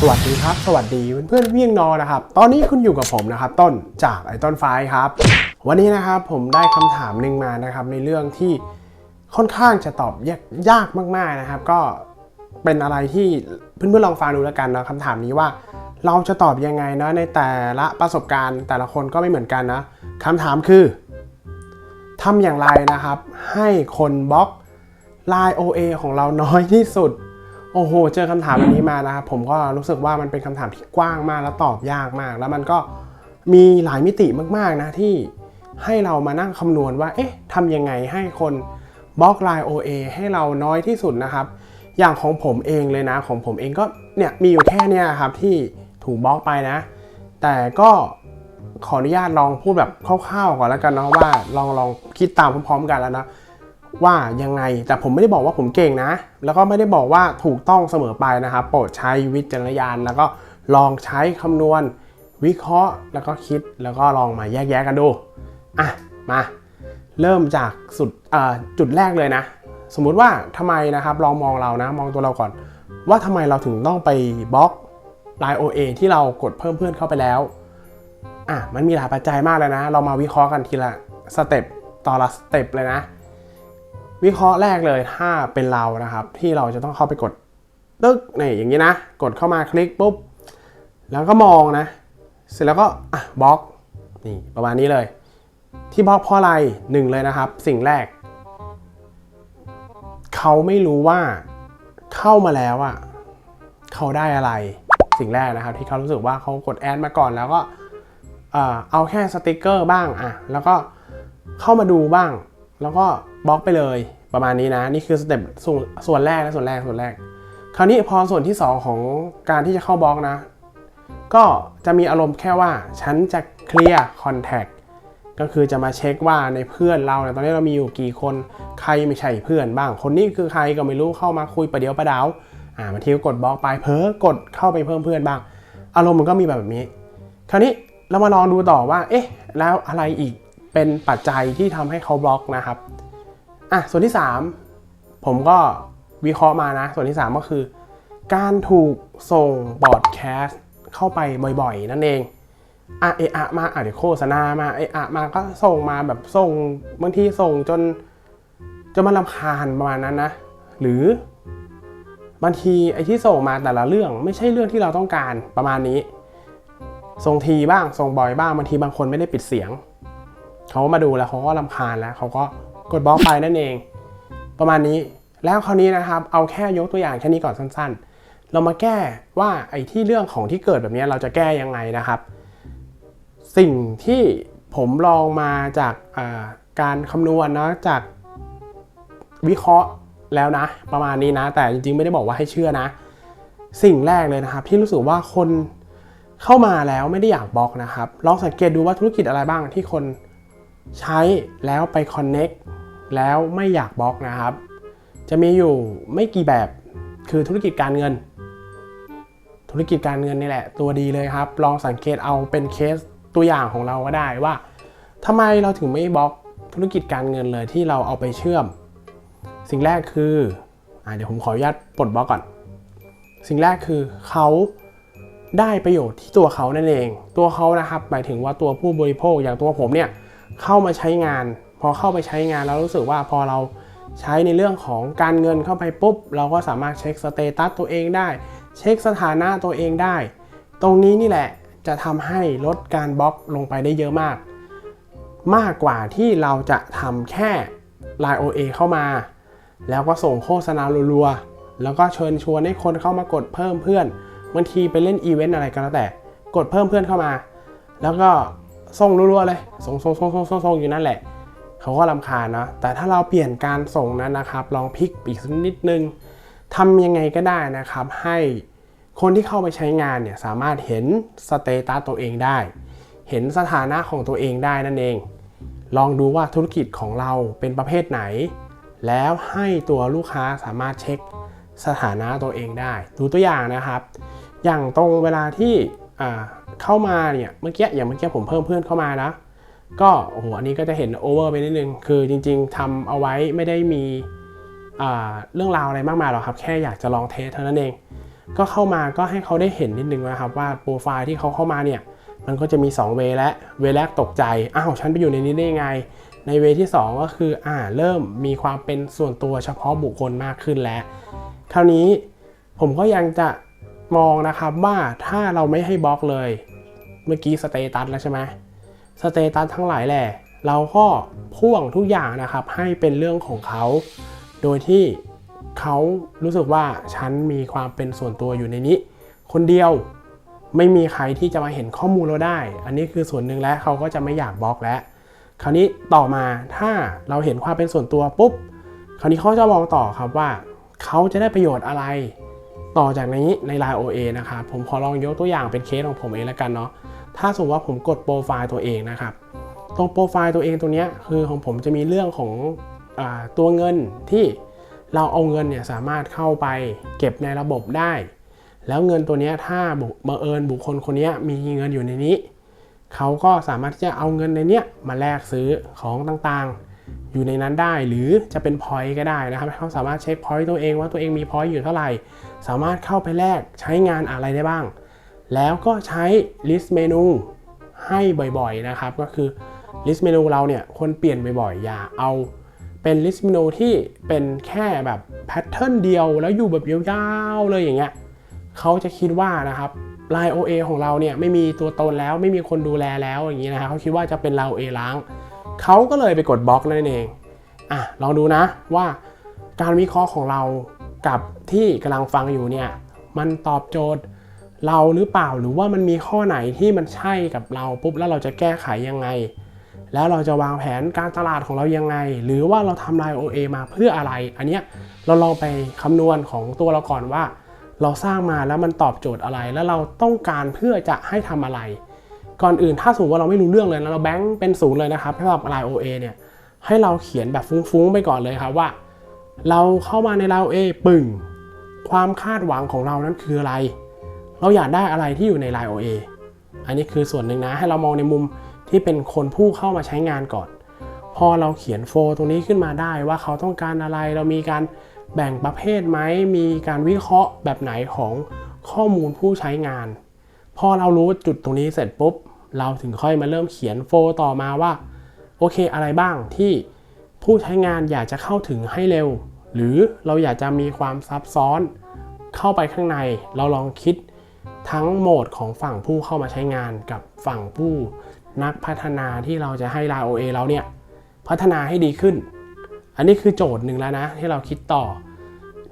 สวัสดีครับ สวัสดีเพื่อนเวียงนอนะครับ ตอนนี้คุณอยู่กับผมนะครับ ต้นจากไอต้นไฟครับ วันนี้นะครับผมได้คำถามหนึ่งมานะครับ ในเรื่องที่ค่อนข้างจะตอบยากยากมากๆนะครับ ก็เป็นอะไรที่เพื่อนๆลองฟังดูแล้วกันนะคำถามนี้ว่าเราจะตอบยังไงเนาะในแต่ละประสบการณ์แต่ละคนก็ไม่เหมือนกันนะคำถามคือทำอย่างไรนะครับ ให้คนบล็อก Line OA ของเราน้อยที่สุด โอ้โห เจอคำถามแบบนี้มานะครับผมก็รู้สึกว่ามันเป็นคำถามที่กว้างมากแล้วตอบยากมาก แล้วมันก็มีหลายมิติมากๆนะที่ให้เรามานั่งคำนวณว่า เอ๊ะทำยังไงให้คนบล็อก Line OA ให้เราน้อยที่สุดนะครับ อย่างของผมเองเลยนะ ของผมเองก็เนี่ยมีอยู่แค่เนี้ยครับที่ถูกบล็อกไปนะ แต่ก็ขออนุญาตลองพูดแบบคร่าวๆก่อนแล้วกันเนาะว่าลองลองคิดตามพร้อมๆกันแล้วนะ ว่ายังไงแต่ผมไม่ได้บอกว่าผมเก่งนะ แล้วก็ไม่ได้บอกว่าถูกต้องเสมอไปนะครับ โปรดใช้วิจารณญาณแล้วก็ลองใช้คำนวณ วิเคราะห์ แล้วก็คิดแล้วก็ลองมาแยกแยะกันดูอะมาเริ่มจากสุดอ่าจุดแรกเลยนะ สมมุติว่าทำไมนะครับลองมองเรานะ มองตัวเราก่อน ว่าทำไมเราถึงต้องไปบล็อก Line OA ที่เรากดเพิ่มเพื่อนเข้าไปแล้วอะมันมีหลายปัจจัยมากเลยนะ เรามาวิเคราะห์กันทีละสเต็ปต่อละสเต็ปเลยนะ วิเคราะห์แรกเลยถ้าเป็นเรานะครับ ที่เราจะต้องเข้าไปกดตึ๊กนี่อย่างนี้นะ กดเข้ามาคลิกปุ๊บ แล้วก็มองนะ เสร็จแล้วก็อะบล็อกนี่ประมาณนี้เลย ที่บล็อกเพราะอะไรหนึ่งเลยนะครับ สิ่งแรก เขาไม่รู้ว่าเข้ามาแล้วอะเขาได้อะไรสิ่งแรกนะครับ ที่เขารู้สึกว่าเขากดแอดมาก่อนแล้วก็เอ่อเอาแค่สติกเกอร์บ้างอะแล้วก็เข้ามาดูบ้าง แล้วก็บล็อกไปเลยประมาณนี้นะ นี่คือสเต็ปส่วนแรกนะส่วนแรกส่วนแรก คราวนี้พอส่วนที่ 2 ของการที่จะเข้าบล็อกนะ ก็จะมีอารมณ์แค่ว่า ฉันจะเคลียร์คอนแทคก็คือจะมาเช็คว่าในเพื่อนเราเนี่ยตอนนี้เรามีอยู่กี่คนใครไม่ใช่เพื่อนบ้าง คนนี้คือใครก็ไม่รู้เข้ามาคุยประเดี๋ยวประดาวอ่าบางทีก็กดบล็อกไปเพ้อกดเข้าไปเพิ่มเพื่อนบ้าง อารมณ์มันก็มีแบบนี้ คราวนี้เรามาลองดูต่อว่า เอ๊ะ แล้วอะไรอีก เป็นปัจจัยที่ทำให้เขาบล็อกนะครับอะส่วนที่ 3 ผมก็วิเคราะห์มานะ ส่วนที่ 3 ก็คือ การถูกส่งบอร์ดแคสต์เข้าไปบ่อยๆ นั่นเองอะเอะอะมาอะเดี๋ยวโฆษณามาเอะอะมาก็ส่งมาแบบส่งบางทีส่งจนจนมันรำคาญประมาณนั้นนะ หรือบางทีไอ้ที่ส่งมาแต่ละเรื่องไม่ใช่เรื่องที่เราต้องการประมาณนี้ ส่งทีบ้างส่งบ่อยบ้างบางทีบางคนไม่ได้ปิดเสียง เขามาดูแล้วเขาก็รำคาญแล้วเขาก็กดบล็อกไปนั่นเอง ประมาณนี้แล้วคราวนี้นะครับ เอาแค่ยกตัวอย่างแค่นี้ก่อนสั้น ๆ เรามาแก้ว่าไอ้ที่เรื่องของที่เกิดแบบนี้เราจะแก้ยังไงนะครับ สิ่งที่ผมลองมาจากการคำนวณนะจากวิเคราะห์แล้วนะ ประมาณนี้นะ แต่จริงๆ ไม่ได้บอกว่าให้เชื่อนะ สิ่งแรกเลยนะครับ ที่รู้สึกว่าคนเข้ามาแล้วไม่ได้อยากบล็อกนะครับลองสังเกตดูว่าธุรกิจอะไรบ้างที่คน ใช้แล้วไป Connect แล้วไม่อยากบล็อกนะครับ จะมีอยู่ไม่กี่แบบคือธุรกิจการเงิน ธุรกิจการเงินนี่แหละ ตัวดีเลยครับ ลองสังเกตเอาเป็นเคสตัวอย่างของเราก็ได้ว่าทำไมเราถึงไม่บล็อกธุรกิจการเงินเลยที่เราเอาไปเชื่อม สิ่งแรกคืออเดี๋ยวผมขออนุญาตปลดบล็อกก่อน สิ่งแรกคือเขาได้ประโยชน์ที่ตัวเขานั่นเอง ตัวเขานะครับหมายถึงว่าตัวผู้บริโภคอย่างตัวผมเนี่ย เข้ามาใช้งาน พอเข้าไปใช้งานแล้วรู้สึกว่าพอเราใช้ในเรื่องของการเงินเข้าไปปุ๊บ เราก็สามารถเช็คสเตตัสตัวเองได้ เช็คสถานะตัวเองได้ ตรงนี้นี่แหละจะทำให้ลดการบล็อกลงไปได้เยอะมาก มากกว่าที่เราจะทำแค่ Line OA เข้ามา แล้วก็ส่งโฆษณารัวๆ แล้วก็เชิญชวนให้คนเข้ามากดเพิ่มเพื่อนบางทีไปเล่นอีเวนต์อะไรก็แล้วแต่ กดเพิ่มเพื่อนเข้ามา แล้วก็ ส่งรัวๆเลย ส่งส่งส่งส่งส่งส่งอยู่นั่นแหละ เขาก็ลำคาญเนาะแต่ถ้าเราเปลี่ยนการส่งนั้นนะครับ ลองพลิกอีกสักนิดนึงทำยังไงก็ได้นะครับ ให้คนที่เข้าไปใช้งานเนี่ยสามารถเห็นสเตตัสตัวเองได้ เห็นสถานะของตัวเองได้นั่นเอง ลองดูว่าธุรกิจของเราเป็นประเภทไหน แล้วให้ตัวลูกค้าสามารถเช็คสถานะตัวเองได้ ดูตัวอย่างนะครับ อย่างตรงเวลาที่ เข้ามาเนี่ยเมื่อกี้อย่างเมื่อกี้ผมเพิ่มเพื่อนเข้ามานะ ก็โอ้โหอันนี้ก็จะเห็นโอเวอร์ไปนิดนึง คือจริง ๆทำเอาไว้ไม่ได้มีเรื่องราวอะไรมากมายหรอกครับ แค่อยากจะลองเทสเท่านั้นเอง ก็เข้ามาก็ให้เขาได้เห็นนิดนึงนะครับว่าโปรไฟล์ที่เขาเข้ามาเนี่ยมันก็จะมี 2 เวและเวแรกตกใจ อ้าวฉันไปอยู่ในนี้ได้ยังไง ในเวที่ 2 ก็คืออ่าเริ่มมีความเป็นส่วนตัวเฉพาะบุคคลมากขึ้นแล้ว คราวนี้ผมก็ยังจะ มองนะครับว่าถ้าเราไม่ให้บล็อกเลย เมื่อกี้สเตตัสแล้วใช่ไหมสเตตัสทั้งหลายแหละเราก็พ่วงทุกอย่างนะครับให้เป็นเรื่องของเขา โดยที่เขารู้สึกว่าฉันมีความเป็นส่วนตัวอยู่ในนี้ คนเดียวไม่มีใครที่จะมาเห็นข้อมูลเราได้ อันนี้คือส่วนหนึ่งแล้วเขาก็จะไม่อยากบล็อกแล้ว คราวนี้ต่อมาถ้าเราเห็นความเป็นส่วนตัวปุ๊บ คราวนี้เขาจะมองต่อครับว่า เขาจะได้ประโยชน์อะไร ต่อจากนี้ใน Line OA นะครับผมขอลองยกตัวอย่างเป็นเคสของผมเองแล้วกันเนาะถ้าสมมติว่าผมกดโปรไฟล์ตัวเองนะครับตรงโปรไฟล์ตัวเองตรงเนี้คือของผมจะมีเรื่องของอตัวเงินที่เราเอาเงินเนี่ยสามารถเข้าไปเก็บในระบบได้ แล้วเงินตัวนี้ถ้าบุบังเอิญบุคคลคนนี้มีเงินอยู่ในนี้ เขาก็สามารถที่จะเอาเงินในเนี้ยมาแลกซื้อของต่างๆ อยู่ในนั้นได้หรือจะเป็นพอยต์ก็ได้นะครับเขาสามารถเช็คพอยต์ตัวเองว่าตัวเองมีพอยต์อยู่เท่าไหร่ สามารถเข้าไปแลกใช้งานอะไรได้บ้าง แล้วก็ใช้ list menu ให้บ่อยๆนะครับ ก็คือ list menu เราเนี่ยควรเปลี่ยนบ่อยๆ อย่าเอาเป็น list menu ที่เป็นแค่แบบแพทเทิร์นเดียวแล้วอยู่แบบยาวๆเลยอย่างเงี้ยเขาจะคิดว่านะครับ Line OA ของเราเนี่ยไม่มีตัวตนแล้วไม่มีคนดูแลแล้วอย่างนี้นะครับเขาคิดว่าจะเป็น Line OA ล้าง เขาก็เลยไปกดบล็อกนั่นเองอะลองดูนะว่าการวิเคราะห์ของเรา กับที่กำลังฟังอยู่เนี่ยมันตอบโจทย์เราหรือเปล่าหรือว่ามันมีข้อไหนที่มันใช่กับเราปุ๊บแล้วเราจะแก้ไขยังไง แล้วเราจะวางแผนการตลาดของเรายังไง หรือว่าเราทำ Line OA มาเพื่ออะไร อันเนี้ยเราลองไปคำนวณของตัวเราก่อนว่า เราสร้างมาแล้วมันตอบโจทย์อะไร แล้วเราต้องการเพื่อจะให้ทำอะไร ก่อนอื่นถ้าสมมติว่าเราไม่รู้เรื่องเลยนะเราแบงค์เป็นศูนย์เลยนะครับสำหรับ Line OA เนี่ยให้เราเขียนแบบฟุ้งๆไปก่อนเลยครับว่า เราเข้ามาใน Line OA ปึ่ง ความคาดหวังของเรานั้นคืออะไร เราอยากได้อะไรที่อยู่ใน Line OA อันนี้คือส่วนหนึ่งนะ ให้เรามองในมุมที่เป็นคนผู้เข้ามาใช้งานก่อน พอเราเขียนโฟตรงนี้ขึ้นมาได้ว่าเขาต้องการอะไร เรามีการแบ่งประเภทไหม มีการวิเคราะห์แบบไหนของข้อมูลผู้ใช้งาน พอเรารู้จุดตรงนี้เสร็จปุ๊บ เราถึงค่อยมาเริ่มเขียนโฟต่อมาว่า โอเคอะไรบ้างที่ ผู้ใช้งานอยากจะเข้าถึงให้เร็ว หรือเราอยากจะมีความซับซ้อน เข้าไปข้างในเราลองคิดทั้งโหมดของฝั่งผู้เข้ามาใช้งานกับฝั่งผู้นักพัฒนาที่เราจะให้ Line OA เราเนี่ยพัฒนาให้ดีขึ้น อันนี้คือโจทย์หนึ่งแล้วนะที่เราคิดต่อ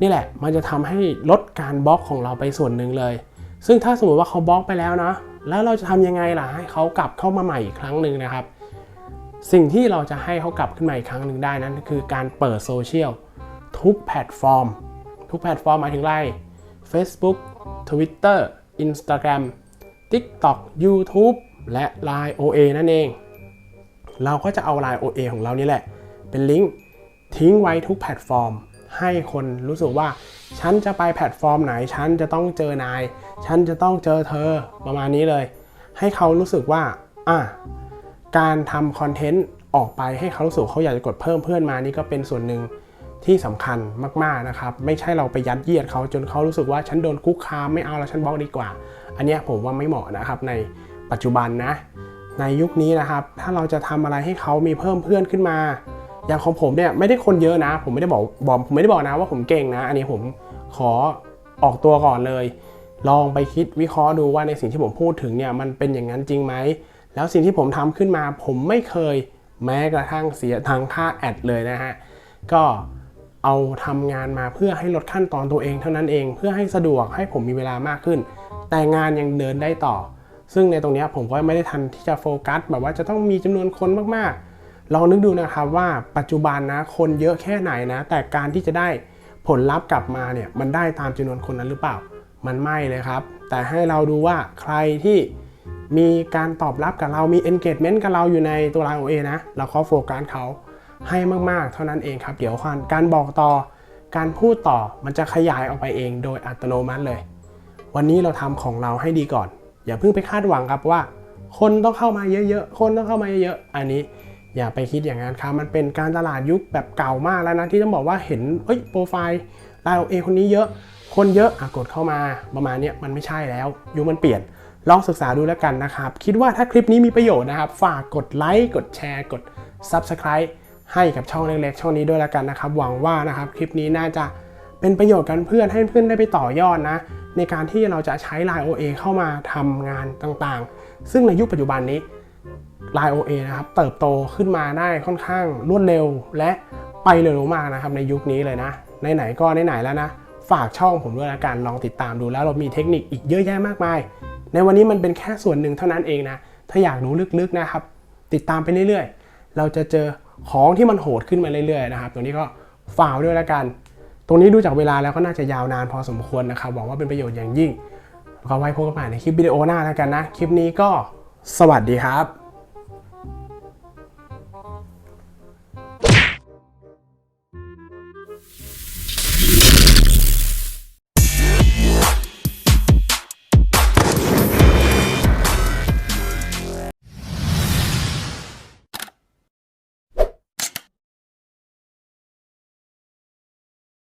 นี่แหละมันจะทำให้ลดการบล็อกของเราไปส่วนหนึ่งเลย ซึ่งถ้าสมมติว่าเขาบล็อกไปแล้วนะแล้วเราจะทำยังไงล่ะให้เขากลับเข้ามาใหม่อีกครั้งหนึ่งนะครับ สิ่งที่เราจะให้เขากลับขึ้นมาอีกครั้งหนึ่งได้นั้นคือการเปิดโซเชียลทุกแพลตฟอร์ม ทุกแพลตฟอร์มหมายถึงอะไร Facebook Twitter Instagram TikTok YouTube และ Line OA นั่นเอง เราก็จะเอา Line OA ของเรานี่แหละ เป็นลิงก์ทิ้งไว้ทุกแพลตฟอร์ม ให้คนรู้สึกว่า ฉันจะไปแพลตฟอร์มไหน ฉันจะต้องเจอนาย ฉันจะต้องเจอเธอประมาณนี้เลย ให้เขารู้สึกว่า อะ การทำคอนเทนต์ออกไปให้เขารู้สึกเขาอยากจะกดเพิ่มเพื่อนมานี่ก็เป็นส่วนหนึ่งที่สำคัญมากๆนะครับ ไม่ใช่เราไปยัดเยียดเขาจนเขารู้สึกว่าฉันโดนคุกคามไม่เอาแล้วฉันบล็อกดีกว่า อันนี้ผมว่าไม่เหมาะนะครับในปัจจุบันนะ ในยุคนี้นะครับ ถ้าเราจะทำอะไรให้เขามีเพิ่มเพื่อนขึ้นมา อย่างของผมเนี่ยไม่ได้คนเยอะนะ ผมไม่ได้บอกบอกผมไม่ได้บอกนะว่าผมเก่งนะ อันนี้ผมขอออกตัวก่อนเลย ลองไปคิดวิเคราะห์ดูว่าในสิ่งที่ผมพูดถึงเนี่ยมันเป็นอย่างนั้นจริงไหม แล้วสิ่งที่ผมทำขึ้นมาผมไม่เคยแม้กระทั่งเสียทางค่าแอดเลยนะฮะ ก็เอาทำงานมาเพื่อให้ลดขั้นตอนตัวเองเท่านั้นเองเพื่อให้สะดวกให้ผมมีเวลามากขึ้น แต่งานยังเดินได้ต่อ ซึ่งในตรงนี้ผมก็ไม่ได้ทันที่จะโฟกัสแบบว่าจะต้องมีจำนวนคนมากๆลองนึกดูนะครับว่าปัจจุบันนะคนเยอะแค่ไหนนะ แต่การที่จะได้ผลลัพธ์กลับมาเนี่ยมันได้ตามจำนวนคนนั้นหรือเปล่า มันไม่เลยครับ แต่ให้เราดูว่าใครที่ มีการตอบรับกับเรามี engagement กับเราอยู่ในตัว Line OA นะ เราก็โฟกัสเขาให้มาก ๆ เท่านั้นเองครับ เดี๋ยวการบอกต่อ การพูดต่อมันจะขยายออกไปเองโดยอัตโนมัติเลย วันนี้เราทำของเราให้ดีก่อน อย่าเพิ่งไปคาดหวังครับว่า คนต้องเข้ามาเยอะๆ คนต้องเข้ามาเยอะๆ อันนี้อย่าไปคิดอย่างนั้นครับ มันเป็นการตลาดยุคแบบเก่ามากแล้วนะ ที่ต้องบอกว่าเห็นเอ้ยโปรไฟล์ไลน์ OA คนนี้เยอะ คนเยอะอะกดเข้ามาประมาณนี้มันไม่ใช่แล้วยุคมันเปลี่ยน ลองศึกษาดูแล้วกันนะครับ คิดว่าถ้าคลิปนี้มีประโยชน์นะครับ ฝากกดไลค์กดแชร์ กด Subscribe ให้กับช่องเล็กๆช่องนี้ด้วยแล้วกันนะครับ หวังว่านะครับคลิปนี้น่าจะเป็นประโยชน์กันเพื่อนให้เพื่อนได้ไปต่อยอดนะ ในการที่เราจะใช้ Line OA เข้ามาทำงานต่างๆ ซึ่งในยุคปัจจุบันนี้ Line OA นะครับเติบโตขึ้นมาได้ค่อนข้างรวดเร็วและไปเร็วมากนะครับในยุคนี้เลยนะไหนๆก็ไหนๆแล้วนะ ฝากช่องผมด้วยละกันลองติดตามดูแล้วเรามีเทคนิคอีกเยอะแยะมากมาย ในวันนี้มันเป็นแค่ส่วนหนึ่งเท่านั้นเองนะ ถ้าอยากรู้ลึกๆนะครับ ติดตามไปเรื่อยๆ เราจะเจอของที่มันโหดขึ้นมาเรื่อยๆนะครับ ตรงนี้ก็ฝากด้วยแล้วกัน ตรงนี้ดูจากเวลาแล้วก็น่าจะยาวนานพอสมควรนะครับหวังว่าเป็นประโยชน์อย่างยิ่งก็ไว้พบกันใหม่ในคลิปวิดีโอหน้าแล้วกันนะ คลิปนี้ก็สวัสดีครับ